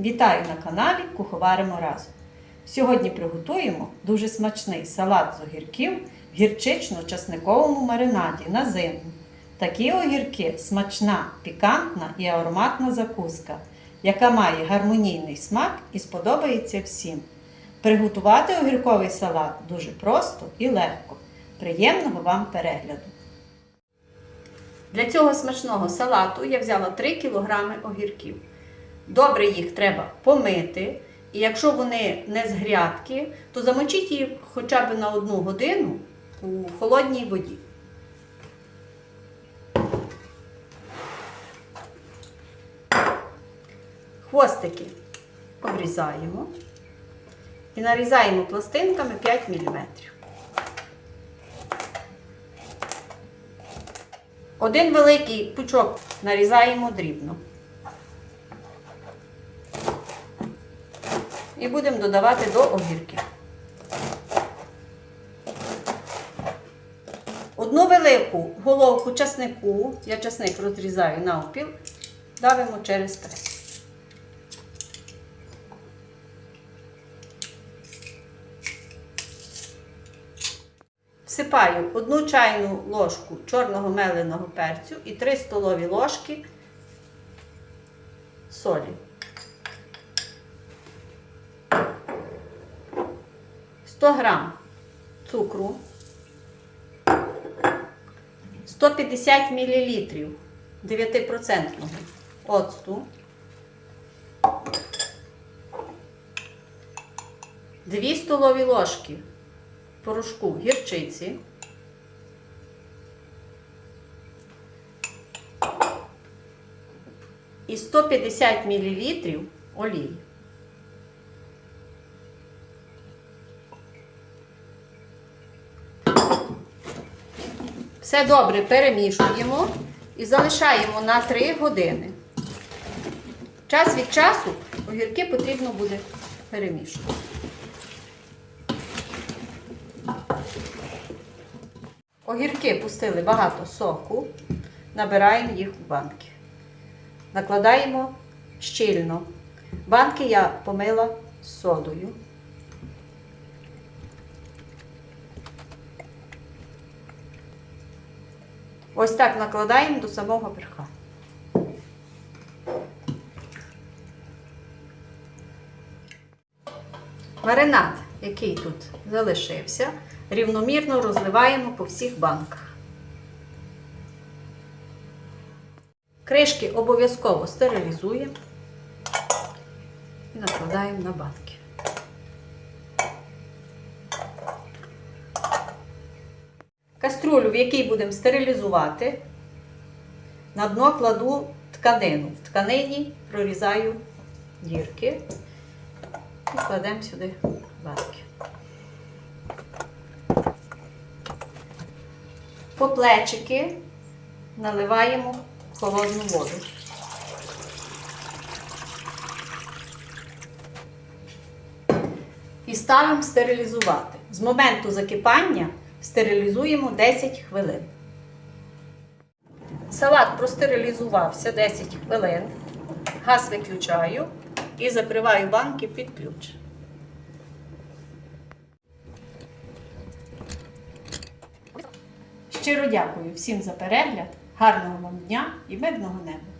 Вітаю на каналі Куховаримо разом. Сьогодні приготуємо дуже смачний салат з огірків в гірчично-часниковому маринаді на зиму. Такі огірки смачна, пікантна і ароматна закуска, яка має гармонійний смак і сподобається всім. Приготувати огірковий салат дуже просто і легко. Приємного вам перегляду! Для цього смачного салату я взяла 3 кг огірків. Добре їх треба помити. І якщо вони не з грядки, то замочіть їх хоча б на одну годину у холодній воді. Хвостики обрізаємо і нарізаємо пластинками 5 мм. Один великий пучок нарізаємо дрібно. І будемо додавати до огірків. Одну велику головку часнику, я часник розрізаю навпіл, давимо через прес. Всипаю одну чайну ложку чорного меленого перцю і 3 столові ложки солі. 100 грам цукру, 150 мл 9% оцту, 2 столові ложки порошку гірчиці, і 150 мл олії. Все добре перемішуємо і залишаємо на 3 години. Час від часу огірки потрібно буде перемішувати. Огірки пустили багато соку, набираємо їх в банки. Накладаємо щільно. Банки я помила з содою. Ось так накладаємо до самого верха. Маринад, який тут залишився, рівномірно розливаємо по всіх банках. Кришки обов'язково стерилізуємо і накладаємо на банки. Каструлю, в якій будемо стерилізувати, на дно кладу тканину. В тканині прорізаю дірки і кладемо сюди банки. По плечики наливаємо холодну воду. І ставимо стерилізувати. З моменту закипання стерилізуємо 10 хвилин. Салат простерилізувався 10 хвилин. Газ виключаю і закриваю банки під ключ. Щиро дякую всім за перегляд, гарного вам дня і мирного неба!